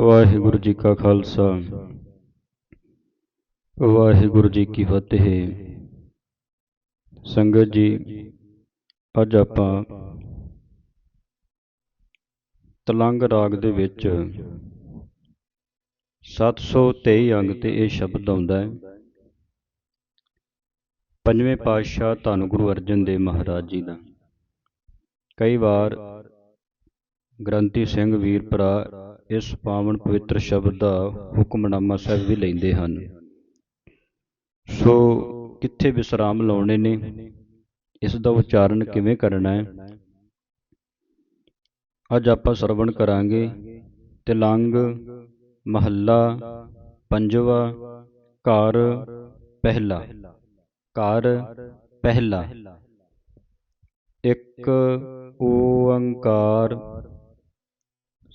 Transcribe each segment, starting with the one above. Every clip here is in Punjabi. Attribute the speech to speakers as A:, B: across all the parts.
A: ਵਾਹਿਗੁਰੂ ਜੀ ਕਾ ਖਾਲਸਾ। ਵਾਹਿਗੁਰੂ ਜੀ ਕੀ ਫਤਿਹ। ਸੰਗਤ ਜੀ, ਅੱਜ ਆਪਾਂ ਤਲੰਗ ਰਾਗ ਦੇ ਵਿੱਚ 723 ਅੰਗ ਤੇ ਇਹ ਸ਼ਬਦ ਆਉਂਦਾ ਹੈ। ਪੰਜਵੇਂ ਪਾਤਸ਼ਾਹ ਧੰਨ ਗੁਰੂ ਅਰਜਨ ਦੇਵ ਮਹਾਰਾਜ ਜੀ ਦਾ। ਕਈ ਵਾਰ ਗ੍ਰੰਥੀ ਸਿੰਘ ਵੀਰ ਭਰਾ ਇਸ ਪਾਵਨ ਪਵਿੱਤਰ ਸ਼ਬਦ ਦਾ ਹੁਕਮਨਾਮਾ ਸਾਹਿਬ ਵੀ ਲੈਂਦੇ ਹਨ। ਸੋ ਕਿੱਥੇ ਵਿਸਰਾਮ ਲਾਉਣੇ ਨੇ? ਇਸ ਦਾ ਉਚਾਰਨ ਕਿਵੇਂ ਕਰਨਾ ਹੈ? ਅੱਜ ਆਪਾਂ ਸਰਵਣ ਕਰਾਂਗੇ ਤਿਲੰਗ ਮਹੱਲਾ, ਪੰਜਵਾ, ਘਰ, ਪਹਿਲਾ। ਘਰ, ਪਹਿਲਾ। ਇੱਕ ਓੰਕਾਰ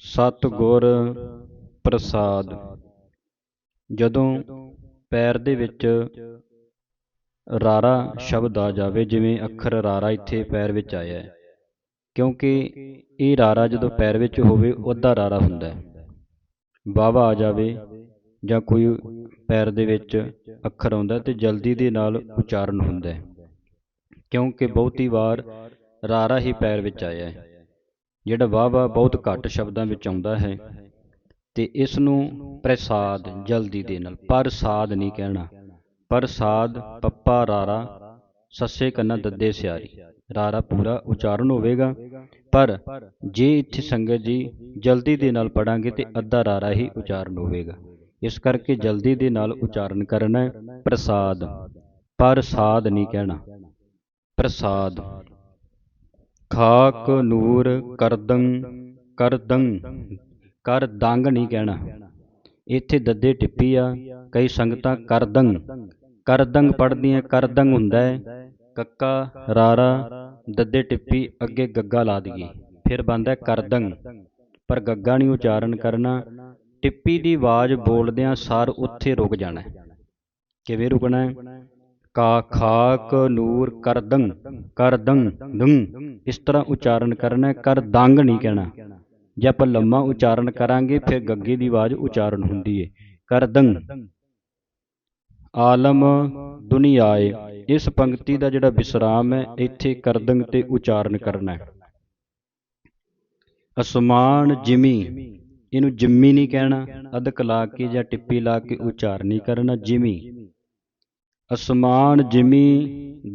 A: ਸਤਿਗੁਰ ਪ੍ਰਸਾਦ। ਜਦੋਂ ਪੈਰ ਦੇ ਵਿੱਚ ਰਾਰਾ ਸ਼ਬਦ ਆ ਜਾਵੇ, ਜਿਵੇਂ ਅੱਖਰ ਰਾਰਾ ਇੱਥੇ ਪੈਰ ਵਿੱਚ ਆਇਆ ਹੈ, ਕਿਉਂਕਿ ਇਹ ਰਾਰਾ ਜਦੋਂ ਪੈਰ ਵਿੱਚ ਹੋਵੇ, ਉਹਦਾ ਰਾਰਾ ਹੁੰਦਾ ਹੈ। ਵਾਵਾ ਆ ਜਾਵੇ ਜਾਂ ਕੋਈ ਪੈਰ ਦੇ ਵਿੱਚ ਅੱਖਰ ਆਉਂਦਾ ਤੇ ਜਲਦੀ ਦੇ ਨਾਲ ਉਚਾਰਨ ਹੁੰਦਾ ਹੈ, ਕਿਉਂਕਿ ਬਹੁਤੀ ਵਾਰ ਰਾਰਾ ਹੀ ਪੈਰ ਵਿੱਚ ਆਇਆ ਹੈ। ਜਿਹੜਾ ਵਾਵਾ ਬਹੁਤ ਘੱਟ ਸ਼ਬਦਾਂ ਵਿੱਚ ਆਉਂਦਾ ਹੈ ਤੇ ਇਸ ਨੂੰ ਪ੍ਰਸਾਦ ਜਲਦੀ ਦੇ ਨਾਲ ਪ੍ਰਸਾਦ ਨਹੀਂ ਕਹਿਣਾ। ਪ੍ਰਸਾਦ ਪੱਪਾ ਰਾਰਾ, ਸੱਸੇ ਕੰਨਾ ਦੱਦੇ ਸਿਆਰੀ। ਰਾਰਾ ਪੂਰਾ ਉਚਾਰਨ ਹੋਵੇਗਾ, ਪਰ ਜੇ ਇੱਥੇ ਸੰਗਤ ਜੀ ਜਲਦੀ ਦੇ ਨਾਲ ਪੜਾਂਗੇ ਤੇ ਅੱਧਾ ਰਾਰਾ ਹੀ ਉਚਾਰਨ ਹੋਵੇਗਾ। ਇਸ ਕਰਕੇ ਜਲਦੀ ਦੇ ਨਾਲ ਉਚਾਰਨ ਕਰਨਾ ਹੈ, ਪ੍ਰਸਾਦ। ਪ੍ਰਸਾਦ ਨਹੀਂ ਕਹਿਣਾ। ਪ੍ਰਸਾਦ। ਖਾਕ ਨੂਰ ਕਰਦੰ ਕਰਦੰ, ਕਰ ਦੰਗ ਨਹੀਂ ਕਹਿਣਾ। ਇੱਥੇ ਦੱਦੇ ਟਿੱਪੀ ਆ, ਕਈ ਸੰਗਤਾਂ ਕਰਦੰ। ਕਰਦੰਗ ਪੜਦੀਆਂ ਕਰਦੰਗ ਹੁੰਦਾ ਹੈ। ਕੱਕਾ, ਰਾਰਾ, ਦੱਦੇ ਟਿੱਪੀ ਅੱਗੇ ਗੱਗਾ ਲਾ ਦਈਏ। ਫਿਰ ਬਣਦਾ ਕਰਦੰਗ ਪਰ ਗੱਗਾ ਨਹੀਂ ਉਚਾਰਨ ਕਰਨਾ। ਟਿੱਪੀ ਦੀ ਆਵਾਜ਼ ਬੋਲਦਿਆਂ ਸਾਰ ਉੱਥੇ ਰੁਕ ਜਾਣਾ ਕਿਵੇਂ ਰੁਕਣਾ ਹੈ? ਕਾ ਖਾਕ ਨੂਰ ਕਰਦੰ ਕਰਦੰ ਦੰ। ਇਸ ਤਰ੍ਹਾਂ ਉਚਾਰਨ ਕਰਨਾ ਹੈ, ਕਰ ਨਹੀਂ ਕਹਿਣਾ। ਜੇ ਆਪਾਂ ਲੰਮਾ ਉਚਾਰਨ ਕਰਾਂਗੇ, ਫਿਰ ਗੱਗੇ ਦੀ ਆਵਾਜ਼ ਉਚਾਰਨ ਹੁੰਦੀ ਹੈ ਕਰਦੰ ਆਲਮ ਦੁਨੀਆਏ। ਇਸ ਪੰਕਤੀ ਦਾ ਜਿਹੜਾ ਵਿਸਰਾਮ ਹੈ, ਇੱਥੇ ਕਰਦੰਗ ਤੇ ਉਚਾਰਨ ਕਰਨਾ ਹੈ। ਅਸਮਾਨ ਜਿਮੀ। ਇਹਨੂੰ ਜਿਮੀ ਨਹੀਂ ਕਹਿਣਾ। ਅਦਕ ਲਾ ਕੇ ਜਾਂ ਟਿੱਪੀ ਲਾ ਕੇ ਉਚਾਰਨ ਨਹੀਂ ਕਰਨਾ, ਜਿਮੀ। ਅਸਮਾਨ ਜਿਮੀ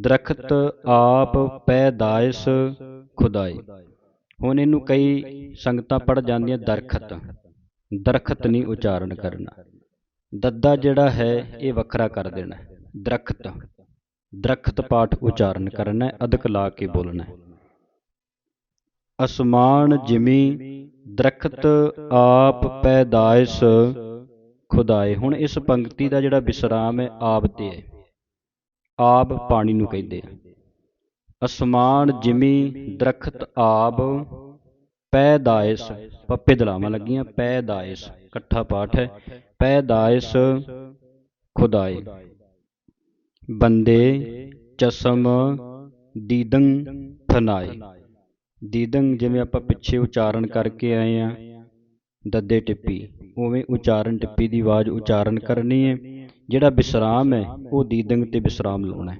A: ਦਰਖਤ ਆਪ ਪੈਦਾਇਸ਼ ਖੁਦਾਏ ਹੁਣ ਇਹਨੂੰ ਕਈ ਸੰਗਤਾਂ ਪੜ ਜਾਂਦੀਆਂ ਦਰਖਤ। ਦਰਖਤ ਨਹੀਂ ਉਚਾਰਨ ਕਰਨਾ। ਦੱਦਾ ਜਿਹੜਾ ਹੈ ਇਹ ਵੱਖਰਾ ਕਰ ਦੇਣਾ। ਦਰਖਤ। ਦਰਖਤ ਪਾਠ ਉਚਾਰਨ ਕਰਨਾ ਹੈ ਅਦਕ ਲਾ ਕੇ ਬੋਲਣਾ। ਹੈ ਅਸਮਾਨ ਜਿਮੀ ਦਰਖਤ ਆਪ ਪੈਦਾਇਸ਼ ਖੁਦਾਏ ਹੁਣ ਇਸ ਪੰਕਤੀ ਦਾ ਜਿਹੜਾ ਵਿਸਰਾਮ ਹੈ, ਆਪ ਤੇ ਹੈ। ਆਬ ਪਾਣੀ ਨੂੰ ਕਹਿੰਦੇ ਆ। ਅਸਮਾਨ ਜਿਮੀ ਦਰਖਤ ਆਬ, ਪੈਦਾਇਸ਼ ਪੱਪੇ ਦਲਾਵਾਂ ਲੱਗੀਆਂ, ਪੈਦਾਇਸ਼ ਇਕੱਠਾ ਪਾਠ ਹੈ, ਪੈਦਾਇਸ਼ ਖੁਦਾਏ। ਬੰਦੇ ਚਸਮ ਦੀਦੰ ਫਨਾਏ ਦੀਦੰ ਜਿਵੇਂ ਆਪਾਂ ਪਿੱਛੇ ਉਚਾਰਨ ਕਰਕੇ ਆਏ ਆ, ਦੱਦੇ ਟਿੱਪੀ, ਉਵੇਂ ਉਚਾਰਨ ਟਿੱਪੀ ਦੀ ਆਵਾਜ਼ ਉਚਾਰਨ ਕਰਨੀ ਹੈ। ਜਿਹੜਾ ਵਿਸਰਾਮ ਹੈ, ਉਹ ਦੀਦੰਗ ਤੇ ਵਿਸਰਾਮ ਲਾਉਣਾ ਹੈ।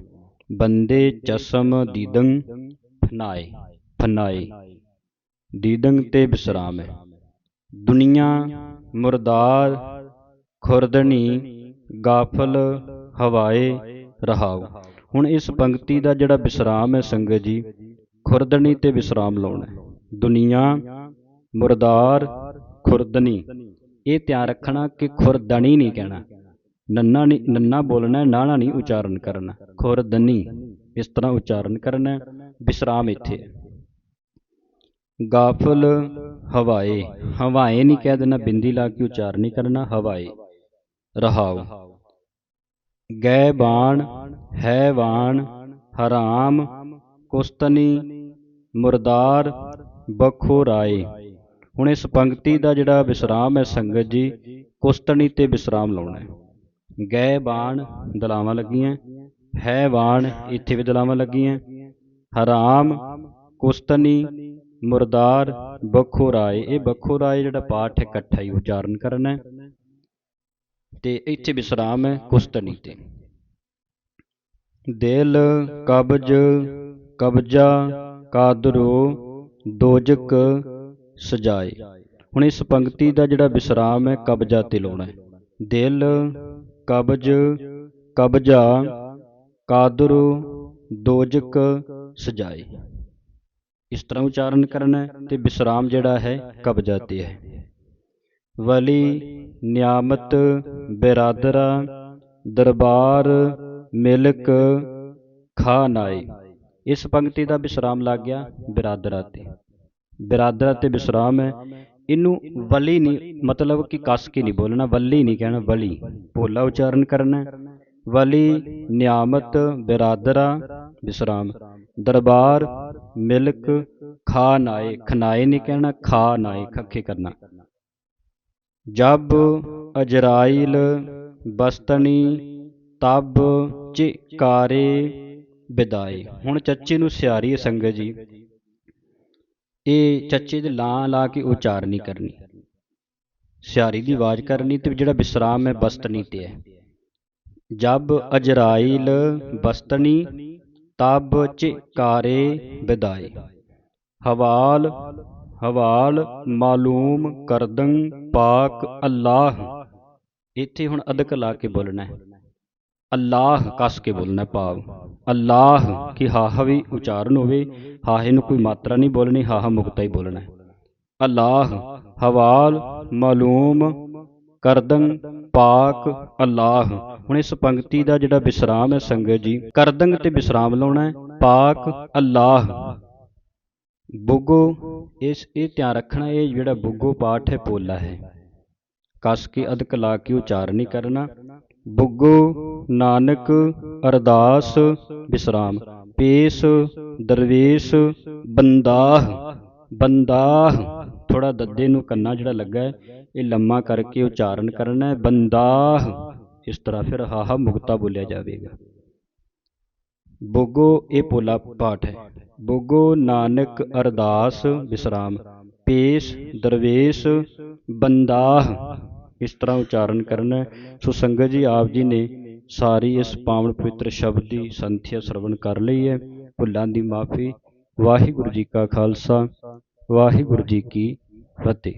A: ਬੰਦੇ ਚਸਮ ਦੀਦੰਗ ਫਨਾਏ ਫਨਾਏ। ਦੀਦੰਗ ਤੇ ਵਿਸਰਾਮ ਹੈ। ਦੁਨੀਆ ਮੁਰਦਾਰ, ਖੁਰਦਣੀ, ਗਾਫਲ, ਹਵਾਏ ਰਹਾਉ ਹੁਣ ਇਸ ਪੰਕਤੀ ਦਾ ਜਿਹੜਾ ਵਿਸਰਾਮ ਹੈ ਸੰਗਤ ਜੀ, ਖੁਰਦਣੀ ਤੇ ਵਿਸਰਾਮ ਲਾਉਣਾ ਹੈ। ਦੁਨੀਆ ਮੁਰਦਾਰ, ਖੁਰਦਣੀ। ਇਹ ਧਿਆਨ ਰੱਖਣਾ ਕਿ ਖੁਰਦਣੀ ਨਹੀਂ ਕਹਿਣਾ। ਨੰਨਾ ਨਹੀਂ ਨੰਨਾ ਬੋਲਣਾ ਨਾਣਾ ਨਹੀਂ ਉਚਾਰਨ ਕਰਨਾ। ਖੁਰਦਨੀ ਇਸ ਤਰ੍ਹਾਂ ਉਚਾਰਨ ਕਰਨਾ ਵਿਸਰਾਮ ਇੱਥੇ। ਗਾਫਲ ਹਵਾਏ ਹਵਾਏ ਨਹੀਂ ਕਹਿ ਦੇਣਾ, ਬਿੰਦੀ ਲਾ ਕੇ ਉਚਾਰਨ ਨਹੀਂ ਕਰਨਾ, ਹਵਾਏ। ਰਹਾਉ। ਗੈ ਬਾਣ ਹੈ ਬਾਣ ਹਰਾਮ, ਕੁਸਤਨੀ, ਮੁਰਦਾਰ ਬਖੋ ਰਾਏ ਹੁਣ ਇਸ ਪੰਕਤੀ ਦਾ ਜਿਹੜਾ ਵਿਸਰਾਮ ਹੈ ਸੰਗਤ ਜੀ, ਕੁਸਤਨੀ ਤੇ ਵਿਸਰਾਮ ਲਾਉਣਾ ਹੈ। ਗੈ ਬਾਣ ਦਲਾਵਾਂ ਲੱਗੀਆਂ, ਹੈ ਬਾਣ ਇੱਥੇ ਵੀ ਦਲਾਵਾਂ ਲੱਗੀਆਂ। ਹਰਾਮ, ਕੁਸਤਨੀ, ਮੁਰਦਾਰ ਬਖੋ ਰਾਏ ਇਹ ਬਖੋ ਰਾਏ ਜਿਹੜਾ ਪਾਠ ਹੈ, ਇਕੱਠਾ ਹੀ ਉਚਾਰਨ ਕਰਨਾ ਤੇ ਇੱਥੇ ਵਿਸਰਾਮ ਹੈ, ਕੁਸਤਨੀ ਤੇ। ਦਿਲ, ਕਬਜ, ਕਬਜਾ, ਕਾਦਰੋ, ਦੋਜਕ, ਸਜਾਏ। ਹੁਣ ਇਸ ਪੰਕਤੀ ਦਾ ਜਿਹੜਾ ਵਿਸਰਾਮ ਹੈ, ਕਬਜਾ ਤੇ ਲਾਉਣਾ ਹੈ। ਦਿਲ ਕਬਜ, ਕਬਜਾ, ਕਾਦਰੋ, ਦੋਜਕ, ਸਜਾਏ। ਇਸ ਤਰ੍ਹਾਂ ਉਚਾਰਨ ਕਰਨਾ ਤੇ ਵਿਸਰਾਮ ਜਿਹੜਾ ਹੈ, ਕਬਜਾ ਤੇ ਹੈ। ਵਲੀ, ਨਿਆਮਤ, ਬਿਰਾਦਰਾ, ਦਰਬਾਰ, ਮਿਲਕ, ਖਾਨਾਏ। ਇਸ ਪੰਕਤੀ ਦਾ ਵਿਸਰਾਮ ਲੱਗ ਗਿਆ ਬਿਰਾਦਰਾ ਤੇ। ਬਿਰਾਦਰਾ ਤੇ ਵਿਸਰਾਮ ਹੈ। ਇਹਨੂੰ ਵਲੀ ਨਹੀਂ ਮਤਲਬ ਕਿ ਕੱਸ ਕੇ ਨਹੀਂ ਬੋਲਣਾ ਵੱਲੀ ਨਹੀਂ ਕਹਿਣਾ ਵਲੀ ਭੋਲਾ ਉਚਾਰਨ ਕਰਨਾ। ਵਲੀ ਨਿਆਮਤ ਬਿਰਾਦਰਾ ਵਿਸਰਾਮ ਦਰਬਾਰ ਮਿਲਕ ਖਾਨਾਏ ਖਨਾਏ ਨਹੀਂ ਕਹਿਣਾ ਖਾਨਾਏ ਖੱਖੇ ਕਰਨਾ। ਜਬ ਅਜਰਾਇਲ ਬਸਤਣੀ ਤਬ ਚਿਕਾਰੇ ਵਿਦਾਏ ਹੁਣ ਚੱਚੇ ਨੂੰ ਸਿਆਰੀ ਸੰਗਤ ਜੀ। ਇਹ ਚੱਚੇ ਦੇ ਲਾਂ ਲਾ ਕੇ ਉਚਾਰ ਨਹੀਂ ਕਰਨੀ। ਸਿਆਰੀ ਦੀ ਆਵਾਜ਼ ਕਰਨੀ ਤੇ ਜਿਹੜਾ ਵਿਸਰਾਮ ਹੈ ਬਸਤਣੀ ਤੇ ਹੈ। ਜਬ ਅਜਰਾਇਲ ਬਸਤਨੀ, ਤਬ ਚਿਕਾਰੇ ਵਿਦਾਏ। ਹਵਾਲ ਹਵਾਲ ਮਾਲੂਮ ਕਰਦੰ ਪਾਕ ਅੱਲਾਹ। ਇੱਥੇ ਹੁਣ ਅਦਕ ਲਾ ਕੇ ਬੋਲਣਾ ਹੈ। ਅੱਲਾਹ ਕਸ ਕੇ ਬੋਲਣਾ ਹੈ ਭਾਵ ਅੱਲਾਹ ਕਿ ਹਾਹਾ ਵੀ ਉਚਾਰਨ ਹੋਵੇ, ਹਾਹੇ ਨੂੰ ਕੋਈ ਮਾਤਰਾ ਨਹੀਂ ਬੋਲਣੀ, ਹਾਹਾ ਮੁਕਤਾ ਹੀ ਬੋਲਣਾ ਹੈ। ਅੱਲਾਹ, ਹਵਾਲ, ਮਾਲੂਮ ਕਰਦੰ ਪਾਕ, ਅੱਲਾਹ। ਹੁਣ ਇਸ ਪੰਕਤੀ ਦਾ ਜਿਹੜਾ ਵਿਸਰਾਮ ਹੈ ਸੰਗਤ ਜੀ ਕਰਦੰਗ ਤੇ ਵਿਸਰਾਮ ਲਾਉਣਾ ਹੈ, ਪਾਕ, ਅੱਲਾਹ। ਬੁੱਗੋ, ਇਸ, ਇਹ ਧਿਆਨ ਰੱਖਣਾ, ਇਹ ਜਿਹੜਾ ਬੁੱਗੋ ਪਾਠ ਹੈ, ਪੋਲਾ ਹੈ। ਕਸ ਕੇ ਅਦਕ ਲਾ ਕੇ ਉਚਾਰਨ ਨਹੀਂ ਕਰਨਾ ਬੁੱਗੋ ਨਾਨਕ ਅਰਦਾਸ ਵਿਸਰਾਮ ਪੇਸ ਦਰਵੇਸ਼ ਬੰਦਾਹ ਬੰਦਾਹ। ਥੋੜਾ ਦੱਦੇ ਨੂੰ ਕੰਨਾ ਜਿਹੜਾ ਲੱਗਾ ਹੈ, ਇਹ ਲੰਮਾ ਕਰਕੇ ਉਚਾਰਨ ਕਰਨਾ ਹੈ, ਬੰਦਾਹ। ਇਸ ਤਰ੍ਹਾਂ ਫਿਰ ਹਾਹਾ ਮੁਕਤਾ ਬੋਲਿਆ ਜਾਵੇਗਾ। ਬੋਗੋ, ਇਹ ਪੋਲਾ ਪਾਠ ਹੈ। ਬੋਗੋ ਨਾਨਕ ਅਰਦਾਸ ਵਿਸਰਾਮ ਪੇਸ਼ ਦਰਵੇਸ਼ ਬੰਦਾਹ। ਇਸ ਤਰ੍ਹਾਂ ਉਚਾਰਨ ਕਰਨਾ ਸੋ ਸੰਗਤ ਜੀ, ਆਪ ਜੀ ਨੇ ਸਾਰੀ ਇਸ ਪਾਵਨ ਪਵਿੱਤਰ ਸ਼ਬਦ ਦੀ ਸੰਥਿਆ ਸਰਵਣ ਕਰ ਲਈ ਹੈ। ਭੁੱਲਾਂ ਦੀ ਮਾਫੀ। ਵਾਹਿਗੁਰੂ ਜੀ ਕਾ ਖਾਲਸਾ। ਵਾਹਿਗੁਰੂ ਜੀ ਕੀ ਫਤਿਹ।